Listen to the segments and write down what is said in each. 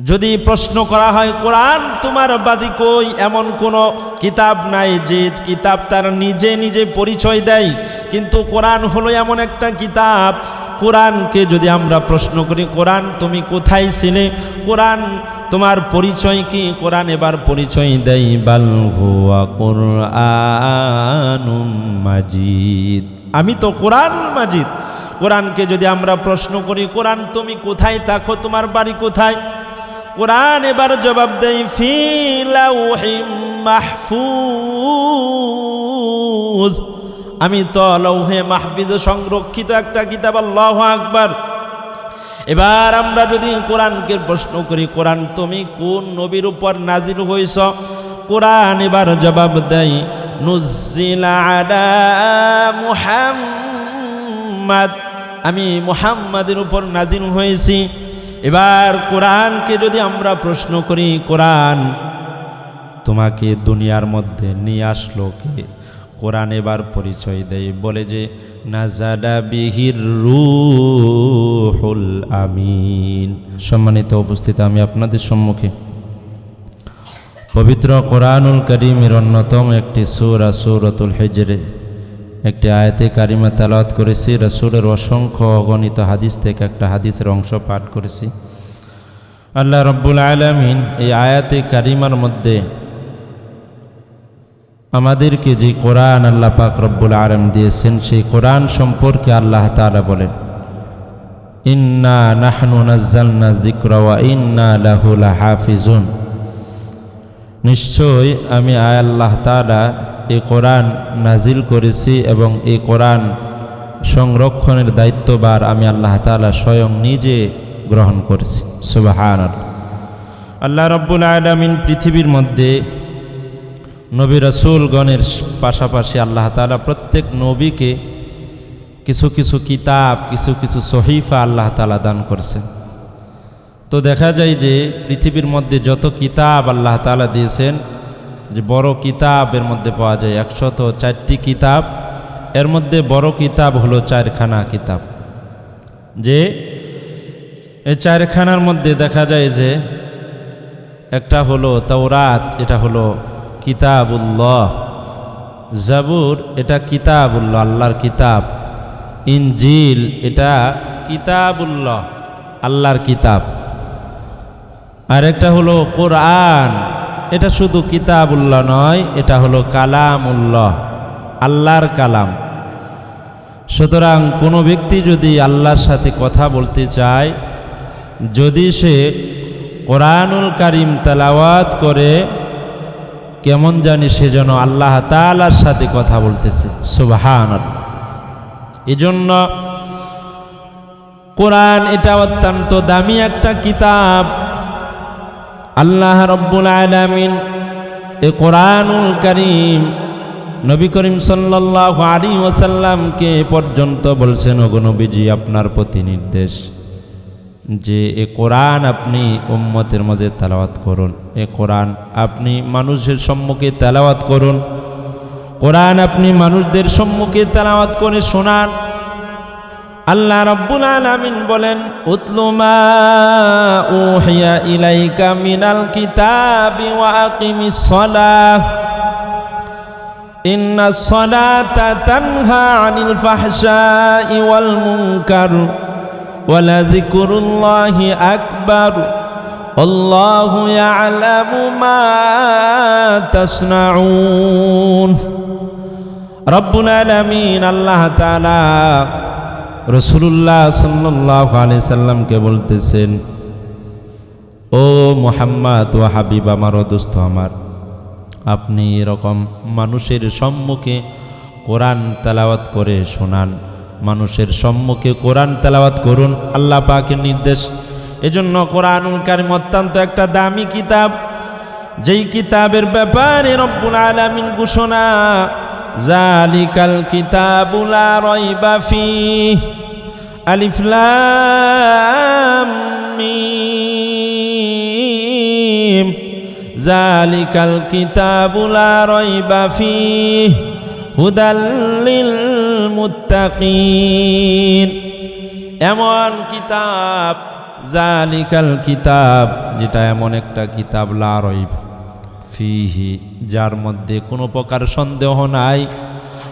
যদি প্রশ্ন করা হয়, কোরআন তোমার বাদী কই? এমন কোনো কিতাব নাই, যে কিতাব তার নিজে নিজে পরিচয় দেয়। কিন্তু কোরআন হলো এমন একটা কিতাব, কোরআনকে যদি আমরা প্রশ্ন করি, কোরআন তুমি কোথায় ছিলে? কোরআন তোমার পরিচয় কি? কোরআন এবার পরিচয় দেয়, বাল মাজিদ। আমি তো কোরআনুল মাজিদ। কোরআনকে যদি আমরা প্রশ্ন করি, কোরআন তুমি কোথায়? থাকো তোমার বাড়ি কোথায়? কোরআন এবার জবাব দেয় ফিলাউহিম মাহফুজ। আমি তো লৌহে মাহফিজ সংরক্ষিত একটা কিতাব, আল্লাহ আকবার। এবার আমরা যদি কোরআনকে প্রশ্ন করি, কোরআন তুমি কোন নবীর উপর নাজিল হইছ? কোরআন এবার জবাব দেয় নুজিলা মুহাম্মাদ। আমি মুহাম্মাদের উপর নাজিল হয়েছি। এবার কোরআনকে যদি আমরা প্রশ্ন করি, কোরআন তোমাকে দুনিয়ার মধ্যে নিয়ে আসলো কে? কোরআন এবার পরিচয় দেয়, বলে যে বিহির আমিন। সম্মানিত উপস্থিত, আমি আপনাদের সম্মুখে পবিত্র কোরআনুল করিমের অন্যতম একটি সুরা, সুরতুল হেজরে একটি আয়াতে কারিমা তালাওয়াত করেছি, রসুলের অসংখ্য অগণিত হাদিস থেকে একটা হাদিসের অংশ পাঠ করেছি। আল্লাহ রব্বুল আলমিন এই আয়াতে কারিমার মধ্যে আমাদেরকে যে কোরআন আল্লাহ পাক রব্বুল আলম দিয়েছেন, সেই কোরআন সম্পর্কে আল্লাহ তালা বলেন, ইন্না নাহনু নাজ্জালনা যিকরা ওয়া ইন্না লাহু লাহাফিজুন। নিশ্চয় আমি আয় আল্লাহ তালা এই কোরআন নাজিল করেছি এবং এই কোরআন সংরক্ষণের দায়িত্ববার আমি আল্লাহ তালা স্বয়ং নিজে গ্রহণ করেছি। সুবাহান আল্লাহ রব্বুল আলমিন পৃথিবীর মধ্যে নবী রসুলগণের পাশাপাশি আল্লাহ তালা প্রত্যেক নবীকে কিছু কিছু কিতাব, কিছু কিছু সহিফা আল্লাহ তালা দান করছেন। তো দেখা যায় যে পৃথিবীর মধ্যে যত কিতাব আল্লাহ তালা দিয়েছেন যে বড় কিতাবের মধ্যে পাওয়া যায়, একশত চারটি কিতাব। এর মধ্যে বড় কিতাব হলো চারখানা কিতাব। যে এই চারখানার মধ্যে দেখা যায় যে একটা হলো তাওরাত, এটা হলো কিতাবুল্লাহ। জাবুর, এটা কিতাবুল্লাহ, আল্লাহর কিতাব। ইনজিল, এটা কিতাবুল্লাহ, আল্লাহর কিতাব। আর একটা হলো কোরআন এটা শুধু কিতাবুল্লাহ নয়, এটা হলো কালামুল্লাহ, আল্লাহর কালাম। সুতরাং কোনো ব্যক্তি যদি আল্লাহর সাথে কথা বলতে চায়, যদি সে কোরআনুল কারিম তালাওয়াত করে, কেমন জানি সে যেন আল্লাহ তালার সাথে কথা বলতেছে। সুবাহান এজন্য কোরআন এটা অত্যন্ত দামি একটা কিতাব। আল্লাহ রব্বুল আলামিন এ কোরআনুল করিম নবী করিম সাল্লাল্লাহু আলাইহি ওয়াসাল্লামকে পর্যন্ত বলছেন নবীজি, আপনার প্রতি নির্দেশ যে এ কোরআন আপনি উম্মতের মাঝে তেলাওয়াত করুন। এ কোরআন আপনি মানুষের সম্মুখে তেলাওয়াত করুন। কোরআন আপনি মানুষদের সম্মুখে তেলাওয়াত করে শোনান। আল্লাহ রাব্বুল আলামিন বলেন, উতলু মা উহিয়া ইলাইকা মিনাল কিতাবি ওয়া আকিমিস সালাহ। ইন্নাস সালাতা তানহা আনিল ফাহশাই ওয়াল মুনকার ওয়ালা যিকরুল্লাহি আকবার। আল্লাহ ইয়ালামু মা তাসনাউন। রব্বুল আলামিন আল্লাহ তাআলা রসুল্লাহ সাল্লাহ আলি সাল্লামকে বলতেছেন, ও মোহাম্মদ ও হাবিব আমার দোস্ত আমার, আপনি এরকম মানুষের সম্মুখে কোরআন তেলাওয়াত করে শোনান, মানুষের সম্মুখে কোরআন তেলাওয়াত করুন, আল্লাহ পাকের নির্দেশ। এজন্য কোরআনুল কারিম অত্যন্ত একটা দামি কিতাব। যেই কিতাবের ব্যাপারে রব্বুল আলামিন ঘোষণা, জালিকাল কিতাবুলা রয়বা ফিহ আলিফ মিম। জালিকাল কিতাবুলা রয়বা ফিহ হুদাল লিল মুত্তাকিন। এমন কিতাব জালিকাল কিতাব, যেটা এমন একটা কিতাব লা রইব ফিহি, যার মধ্যে কোনো প্রকার সন্দেহ নাই।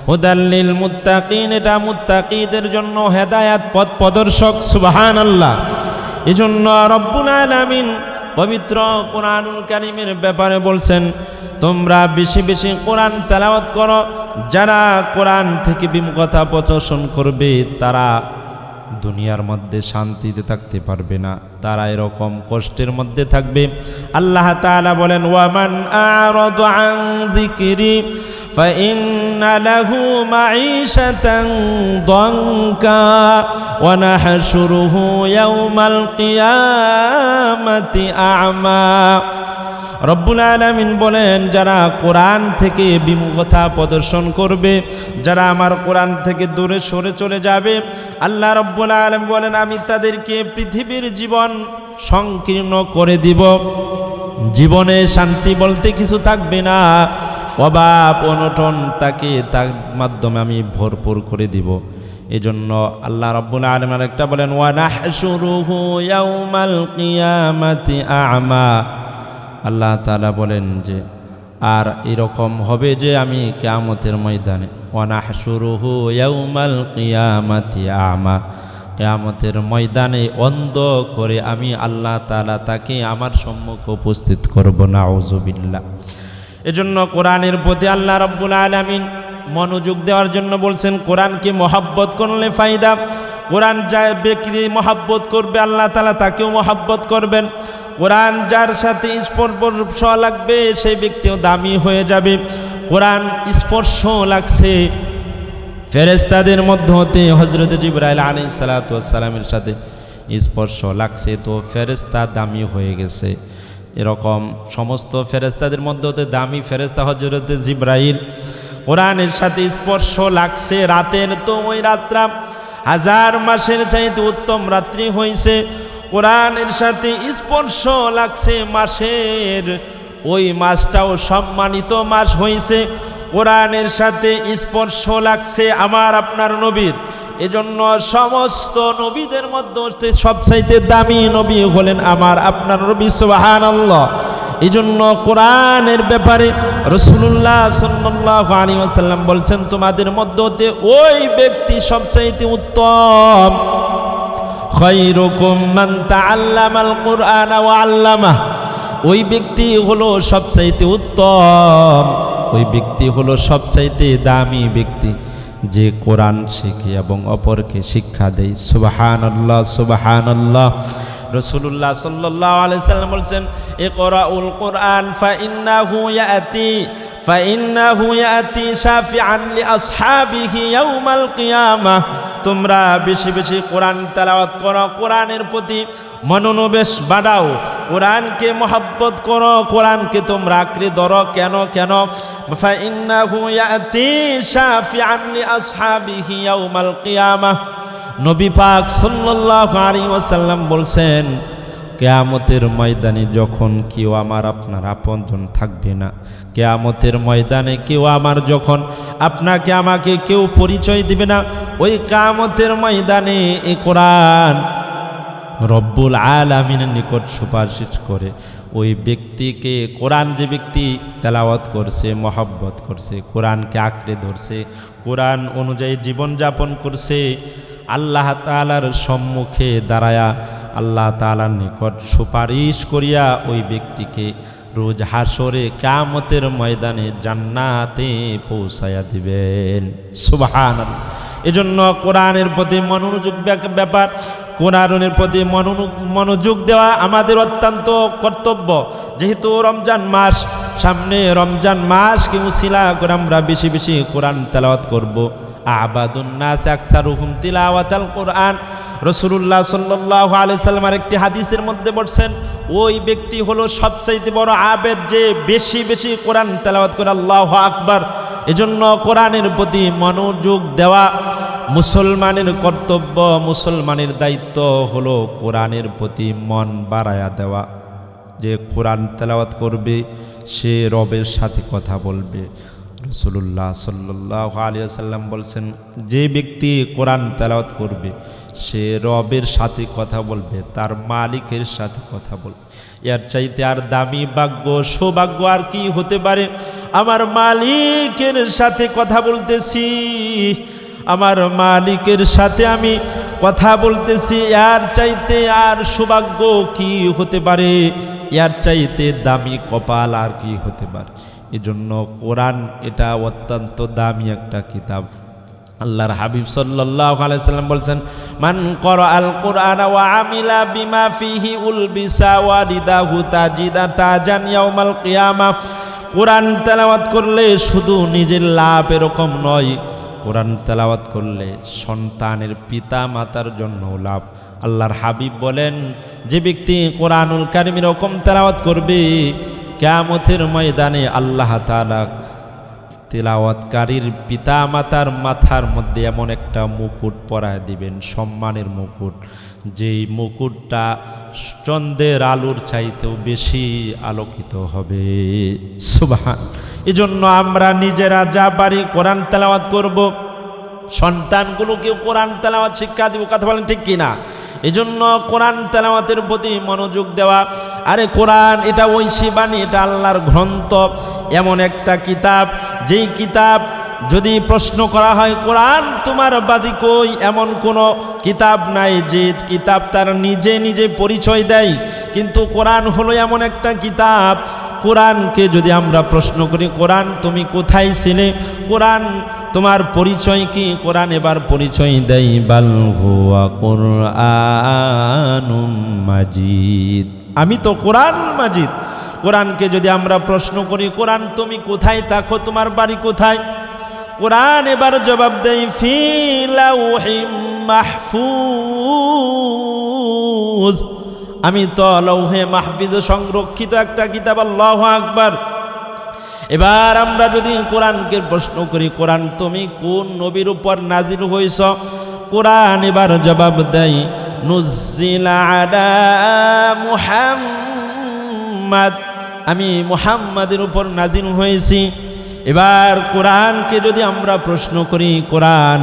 হুদাল্লিল মুত্তাকিন, এটা মুত্তাকিদের জন্য হেদায়াত, পথ প্রদর্শক সুবহান আল্লাহ এই জন্য রব্বুল আলামিন পবিত্র কোরআনুল কারিমের ব্যাপারে বলছেন, তোমরা বেশি বেশি কোরআন তেলাওয়াত করো, যারা কোরআন থেকে বিমুখতা প্রচর্ষণ করবে, তারা দুনিয়ার মধ্যে শান্তিতে থাকতে পারবে না। তারা এরকম কষ্টের মধ্যে থাকবে। আল্লাহ তাআলা বলেন ওয়ামান আরাদ আন فإن له معيشة ضنكا ونحشره يوم القيامة أعمى রব্বুল আলামিন বলেন যারা কোরআন থেকে বিমুখতা প্রদর্শন করবে যারা আমার কোরআন থেকে দূরে সরে চলে যাবে আল্লাহ রব্বুল আলম বলেন আমি তাদেরকে পৃথিবীর জীবন সংকীর্ণ করে দিব জীবনে শান্তি বলতে কিছু থাকবে না অভাব অনটন তাকে তার মাধ্যমে আমি ভরপুর করে দিব। এজন্য আল্লাহ রব্বুল আলম একটা বলেন আল্লাহ তালা বলেন যে, আর এরকম হবে যে আমি কেয়ামতের ময়দানে ওয়ানাহ ওয়ানাহশুরুহু ইয়াউমাল কিয়ামাতি আ'মা। কেয়ামতের ময়দানে অন্ধ করে আমি আল্লাহ তালা তাকে আমার সম্মুখে উপস্থিত করব, নাউজুবিল্লাহ। এজন্য কোরআনের প্রতি আল্লাহ রব্বুল আলামিন মনোযোগ দেওয়ার জন্য বলছেন কোরআনকে মহাব্বত করলে ফায়দা? কোরআন যা ব্যক্তি মহাব্বত করবে, আল্লাহ তালা তাকেও মহাব্বত করবেন। কোরআন যার সাথে স্পর্শ লাগবে, সেই ব্যক্তিও দামি হয়ে যাবে। কোরআন স্পর্শ লাগছে ফেরেস্তাদের মধ্য হতে হজরত জিব্রাইল আলী সালাতামের সাথে স্পর্শ লাগছে, তো ফেরেস্তা দামি হয়ে গেছে। এরকম সমস্ত ফেরেস্তাদের মধ্যে হতে দামি ফেরেস্তা হজরত জিব্রাইল। কোরআনের সাথে স্পর্শ লাগছে রাতের তো ওই রাত্রা। হাজার মাসের চাইতে উত্তম রাত্রি হয়েছে কোরআনের সাথে স্পর্শ লাগছে মাসের। ওই মাসটাও সম্মানিত মাস হয়েছে কোরআনের সাথে স্পর্শ লাগছে আমার আপনার নবীর। এজন্য সমস্ত নবীদের মধ্যে সবচাইতে দামি নবী হলেন আমার, আপনার নবী সুবাহান এই জন্য কোরআনের ব্যাপারে রসুল্লাহ সাল্লাহ আলী বলছেন, তোমাদের মধ্যে ওই ব্যক্তি সবচাইতে উত্তম। আল্লামা। ওই ব্যক্তি হলো সবচাইতে উত্তম। ওই ব্যক্তি হলো সবচাইতে দামি ব্যক্তি। যে কোরআন শেখে এবং অপরকে শিক্ষা দেই সুবাহান আল্লাহ সুবাহান আল্লাহ রসুল্লাহ সাল্লাহ আলাইসাল্লাম বলছেন এ করা উল কোরআন ফাইন্নাহু ইয়াতি ফাইন্নাহু ইয়াতি শাফিআন লিআসহাবিহি ইয়াউমাল কিয়ামাহ তোমরা বেশি বেশি কোরআন তেলাওয়াত করো, কোরআনের প্রতি মনোনিবেশ বাড়াও। কোরআনকে মহব্বত করো, কোরআনকে তোমরা আঁকড়ে ধরো, কেন কেন? নবী পাক সাল্লাম বলছেন, কেয়ামতের ময়দানে যখন কেউ আমার, আপনার আপনজন থাকবে না, কেয়ামতের ময়দানে কেউ আমার যখন আপনাকে, আমাকে কেউ পরিচয় দিবে না, ওই কামতের ময়দানে এ কোরআন রব্বুল আলামিনের নিকট সুপারিশ করে। ওই ব্যক্তিকে, কোরআন যে ব্যক্তি তেলাওয়াত করছে, মহব্বত করছে, কোরআনকে আঁকড়ে ধরছে, কোরআন অনুযায়ী জীবনযাপন করছে, আল্লাহ তালার সম্মুখে দাঁড়ায়া আল্লাহ তালার নিকট সুপারিশ করিয়া ওই ব্যক্তিকে রোজ হাসরে কামতের ময়দানে জান্নাতে পৌঁছায়া দিবেন। সুবাহান এজন্য কোরআনের প্রতি মনোযোগ ব্যাপার কোরআনের প্রতি মনোযোগ দেওয়া আমাদের অত্যন্ত কর্তব্য। যেহেতু রমজান মাস, সামনে রমজান মাস কি উসিলা করে আমরা বেশি বেশি কোরআন তেলাওয়াত করব। আবাদুন্নাস আকসারুহুম তিলাওয়াতাল কোরআন। রসুল্লাহ সাল্লাহ আলি একটি হাদিসের মধ্যে বলছেন, ওই ব্যক্তি হলো সবচাইতে বড় আবেদ যে বেশি বেশি কোরআন তেলাওয়াত করে আল্লাহ আকবার। এজন্য কোরআনের প্রতি মনোযোগ দেওয়া মুসলমানের কর্তব্য, মুসলমানের দায়িত্ব হলো কোরআনের প্রতি মন বাড়ায়া দেওয়া। যে কোরআন তেলাওয়াত করবে, সে রবের সাথে কথা বলবে। রসুল্লাহ সাল্লাহ আলিয়া সাল্লাম বলছেন, যে ব্যক্তি কোরআন তেলাওয়াত করবে, সে রবের সাথে কথা বলবে, তার মালিকের সাথে কথা বলবে। এর চাইতে আর দামি ভাগ্য, সৌভাগ্য আর কি হতে পারে? আমার মালিকের সাথে কথা বলতেছি আমার মালিকের সাথে আমি কথা বলতেছি, এর চাইতে আর সৌভাগ্য কি হতে পারে? এর চাইতে দামি কপাল আর কি হতে পারে? এজন্য কোরআন এটা অত্যন্ত দামি একটা কিতাব। আল্লাহর হাবিব সাল্লাল্লাহু আলাইহি সাল্লাম বলছেন, মান করা আল কোরআন ওয়া আমিলা বিমা ফিহি উলবিসা ওয়ারিদাহু তাজিদা তাজান ইয়াউমাল কিয়ামা। কোরআন তেলাওয়াত করলে শুধু নিজের লাভ এরকম নয় কোরআন তেলাওয়াত করলে সন্তানের পিতা মাতার জন্য লাভ। আল্লাহর হাবিব বলেন, যে ব্যক্তি কোরআনুল কারিম এরকম তেলাওয়াত করবে, কেয়ামতের ময়দানে আল্লাহ তাআলা তেলাওয়াতকারীর পিতা মাতার মাথার মধ্যে এমন একটা মুকুট পরায় দিবেন, সম্মানের মুকুট। যেই মুকুটটা চন্দ্রের আলোর চাইতেও বেশি আলোকিত হবে। সুবাহান। এজন্য আমরা নিজেরা যা পারি কোরআন তেলাওয়াত করব। সন্তানগুলোকেও কোরআন তেলাওয়াত শিক্ষা দিব, কথা বলেন ঠিক কিনা? এজন্য কোরআন তেলাওয়াতের প্রতি মনোযোগ দেওয়া। আরে কোরআন, এটা ঐশী বাণী, এটা আল্লাহর গ্রন্থ, এমন একটা কিতাব। যেই কিতাব যদি প্রশ্ন করা হয়, কোরআন তোমার বাদী কই? এমন কোনো কিতাব নাই, যে কিতাব তার নিজে নিজে পরিচয় দেয়। কিন্তু কোরআন হলো এমন একটা কিতাব কোরআনকে যদি আমরা প্রশ্ন করি, কোরআন তুমি কোথায় ছিলে? কোরআন তোমার পরিচয় কি? কোরআন এবার পরিচয় দেয়, বাল হুয়া কোরআনুম মাজিদ। আমি তো কোরআন মাজিদ। কোরআনকে যদি আমরা প্রশ্ন করি, কোরআন তুমি কোথায়? থাকো তোমার বাড়ি কোথায়? কোরআন এবার জবাব দেয় ফিলাউহিম মাহফুজ। আমি তো লৌহে মাহফিজ সংরক্ষিত একটা কিতাব, আল্লাহ আকবার। এবার আমরা যদি কোরআনকে প্রশ্ন করি, কোরআন তুমি কোন নবীর উপর নাজির হইছ? কোরআন এবার জবাব দেয় নুজিলা মুহাম্মাদ। আমি মুহাম্মাদের উপর নাজিল হয়েছি। এবার কোরআনকে যদি আমরা প্রশ্ন করি, কোরআন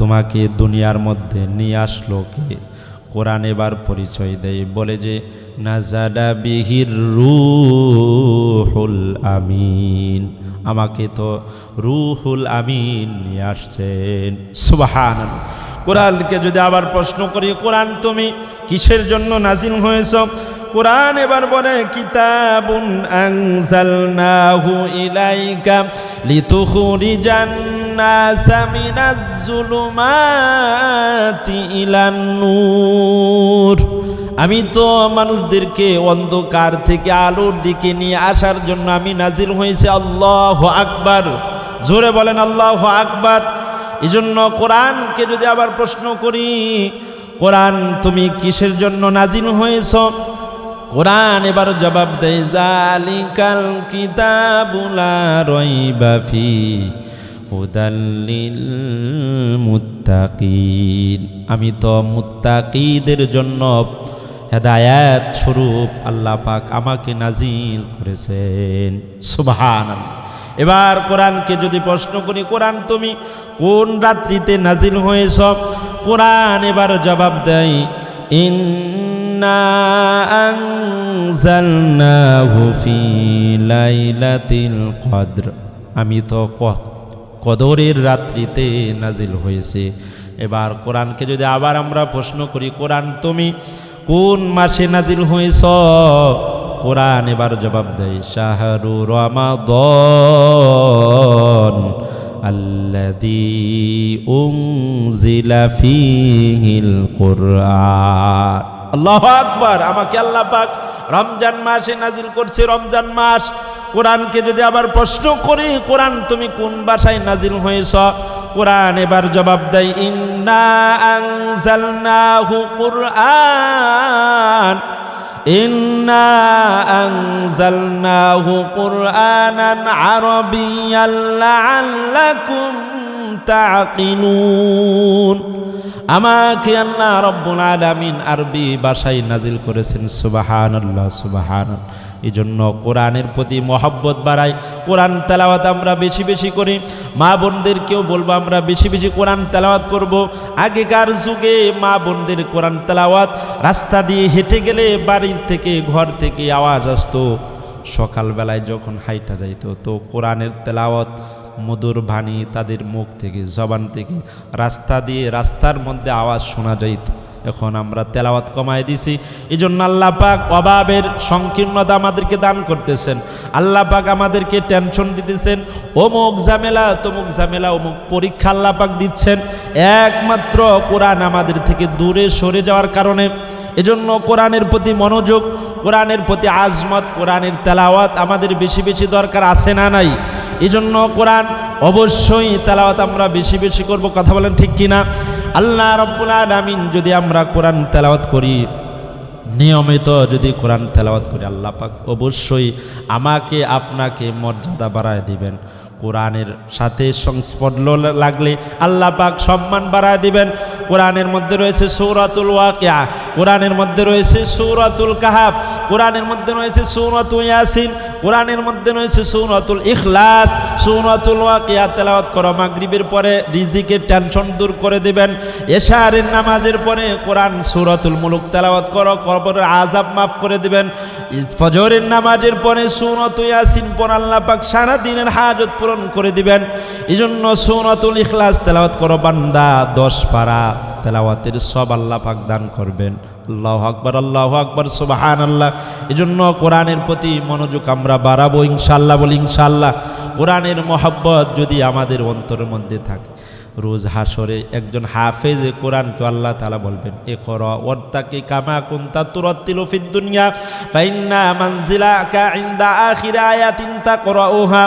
তোমাকে দুনিয়ার মধ্যে নিয়ে আসলো কে? কোরআন এবার পরিচয় দেয়। বলে যে নাজাদা বিহির রুহুল আমিন। আমাকে তো রুহুল আমিন আসছেন। সুবাহান কোরআনকে যদি আবার প্রশ্ন করি, কোরআন তুমি কিসের জন্য নাজিল হয়েছ? কোরআন এবার বলে, কিতাবুন আনজালনাহু ইলাইকা লিতুখরিজান নাসা মিনাজ জুলুমাতি ইলান নূর আমি তো মানুষদেরকে অন্ধকার থেকে আলোর দিকে নিয়ে আসার জন্য আমি নাজিল হয়েছে। আল্লাহ আকবার। জোরে বলেন আল্লাহ আকবার। এই জন্য কোরআনকে যদি আবার প্রশ্ন করি, কোরআন তুমি কিসের জন্য নাজিল হয়েছ? কোরআন এবার জবাব দেয়, জালিকাল কিতাবুলা রইবা ফি হুদাল্লিল মুত্তাকিন আমি তো মুত্তাকিদের জন্য হেদায়াত স্বরূপ আল্লাহ পাক আমাকে নাজিল করেছেন। সুবহান এবার কোরআনকে যদি প্রশ্ন করি, কোরআন তুমি কোন রাত্রিতে নাজিল হয়েছ? কোরআন এবার জবাব দেয়, ইন্না আনজালনাহু লাইলাতিল আমি তো কদরের রাত্রিতে নাজিল হয়েছে। এবার কোরআনকে যদি আবার আমরা প্রশ্ন করি, কোরআন তুমি কোন মাসে নাজিল হয়েছ? কোরআন এবার জবাব দেয়, শাহরু রমাদন আল্লাদি আমাকে আল্লাহ পাক রমজান মাসে নাজিল করছে, রমজান মাস। কোরআনকে যদি আবার প্রশ্ন করি, কোরআন তুমি কোন ভাষায় নাজিল হয়েছ? কোরআন এবার জবাব দেয়, ইন্না আমাকে আল্লাহ রব্বুল আলামিন আরবি ভাষায় নাজিল করেছেন সুবাহান সুবাহান এই জন্য কোরআনের প্রতি মহব্বত বাড়ায় কোরআন তেলাওয়াত আমরা বেশি বেশি করি। মা বোনদেরকেও বলব আমরা বেশি বেশি কোরআন তেলাওয়াত করব। আগেকার যুগে মা বোনদের কোরআন তেলাওয়াত রাস্তা দিয়ে হেঁটে গেলে বাড়ির থেকে, ঘর থেকে আওয়াজ আসতো। সকালবেলায় যখন হাইটা যাইতো, তো কোরআনের তেলাওয়াত মধুর বাণী তাদের মুখ থেকে, জবান থেকে, রাস্তা দিয়ে রাস্তার মধ্যে আওয়াজ শোনা যাইত। এখন আমরা তেলাওয়াত কমায় দিছি। এই জন্য আল্লাপাক অভাবের সংকীর্ণতা আমাদেরকে দান করতেছেন। আল্লাহ পাক আমাদেরকে টেনশন দিতেছেন। অমুক ঝামেলা, তমুক ঝামেলা, অমুক পরীক্ষা আল্লাহ পাক দিচ্ছেন। একমাত্র কোরআন আমাদের থেকে দূরে সরে যাওয়ার কারণে এজন্য কোরআনের প্রতি মনোযোগ, কোরআনের প্রতি আজমত, কোরআনের তেলাওয়াত আমাদের বেশি বেশি দরকার আছে না নাই? এজন্য কোরআন অবশ্যই তেলাওয়াত আমরা বেশি বেশি করব, কথা বলেন ঠিক কিনা? আল্লাহ রব্বুল আলামিন যদি আমরা কোরআন তেলাওয়াত করি, নিয়মিত যদি কোরআন তেলাওয়াত করি, আল্লাহ পাক অবশ্যই আমাকে, আপনাকে মর্যাদা বাড়ায় দিবেন। কোরআনের সাথে সংস্পর্শ লাগলে আল্লাহ পাক সম্মান বাড়ায় দিবেন। কোরআনের মধ্যে রয়েছে সৌরাতুল ওয়াকিয়া, কোরআনের মধ্যে রয়েছে সৌরাতুল কাহাব কোরআনের মধ্যে রয়েছে সৌরাতুল ইয়াসিন, কোরআনের মধ্যে রয়েছে সৌরাতুল ইখলাস, সৌরাতুল ওয়াকিয়া, তেলাওয়াত করো, মাগরিবের পরে রিজিকের টেনশন দূর করে দেবেন, এশারের নামাজের পরে কোরআন সৌরাতুল মুলুক তেলাওয়াত করো, কবরের আজাব মাফ করে দিবেন, ফজরের নামাজের পরে সৌরত ইয়াসিন পর আল্লাহ পাক সারা দিনের হাজত পূরণ করে দিবেন এই জন্য সৌরাতুল ইখলাস তেলাওয়াত করো বান্দা দশ পারা। তেলাওয়াতের সব আল্লাহ পাক দান করবেন। আল্লাহ আকবর আল্লাহ আকবর সুবাহান আল্লাহ এই জন্য কোরআনের প্রতি মনোযোগ আমরা বাড়াবো ইনশাল্লাহ বলি ইনশাল্লাহ কোরআনের মহব্বত যদি আমাদের অন্তরের মধ্যে থাকে রোজ হাসরে একজন হাফেজে কোরআনকে আল্লাহ তালা বলবেন এ কর ওয়ার্তাকে কামা কুন্তা তুরত্তিল ফিদ দুনিয়া, ফাইন্না মানজিলা কা ইন্দা আখির আয়াতিন তাকরাউহা।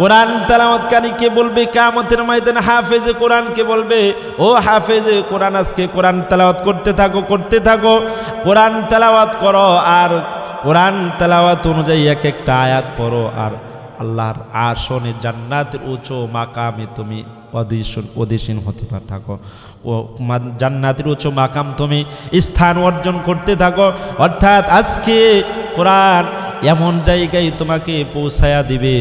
কোরআন তেলাওয়াতকারীকে বলবে কামতের ময়দানে হাফেজে কোরআনকে বলবে, ও হাফেজে কোরআন, আজকে কোরআন তেলাওয়াত করতে থাকো করতে থাকো। কোরআন তেলাওয়াত করো আর কোরআন তেলাওয়াত অনুযায়ী এক একটা আয়াত পড়ো আর আল্লাহর আসনে জান্নাতের উঁচু মাকামে তুমি অদিশন অদিশীন হতে পার থাকো। জান্নাতের উচ্চ মাকাম তুমি স্থান অর্জন করতে থাকো। অর্থাৎ আজকে কোরআন এমন জায়গায় তোমাকে পৌঁছায়া দিবে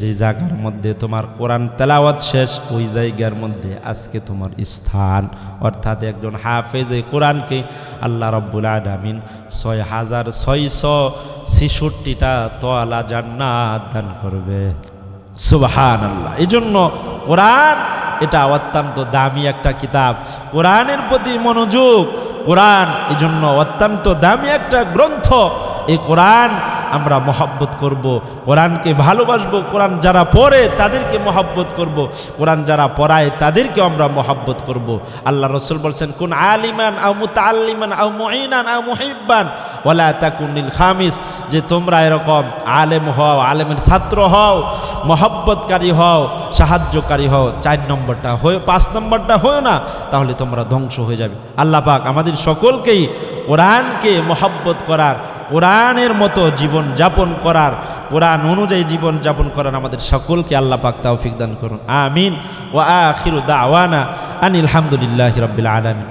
যে জায়গার মধ্যে তোমার কোরআন তেলাওয়াত শেষ, ওই জায়গার মধ্যে আজকে তোমার স্থান। অর্থাৎ একজন হাফেজে কোরআনকে আল্লাহ রব্বুল আলামিন ছয় হাজার ছয়শো ছেষট্টিটা তোয়ালা জান্নাত দান করবে। সুবাহান আল্লাহ এই জন্য কোরআন, এটা অত্যন্ত দামি একটা কিতাব। কোরআনের প্রতি মনোযোগ, কোরআন এই জন্য অত্যন্ত দামি একটা গ্রন্থ। এই কোরআন আমরা মহব্বত করব। কোরআনকে ভালোবাসবো। কোরআন যারা পড়ে তাদেরকে মহব্বত করব। কোরআন যারা পড়ায় তাদেরকে আমরা মহব্বত করব। আল্লাহ রসুল বলছেন, কোন আলিমান আও মুতাল্লিমান আউ মহিনান আউ মুহিব্বান ওলা তাকুনিল খামিস, যে তোমরা এরকম আলেম হও, আলেমের ছাত্র হও, মহব্বতকারী হও, সাহায্যকারী হও, চার নম্বরটা হয়ে, পাঁচ নম্বরটা হয়েও না, তাহলে তোমরা ধ্বংস হয়ে যাবে। আল্লাহ পাক আমাদের সকলকেই কোরআনকে মহব্বত করার, কোরআনের মতো জীবন যাপন করার, কোরআন অনুযায়ী জীবন যাপন করার আমাদের সকলকে আল্লাহ পাক তৌফিক দান করুন। আমিন। ও আখিরু দাওয়ানা আনিল হামদুলিল্লাহ রবিল আলমিন।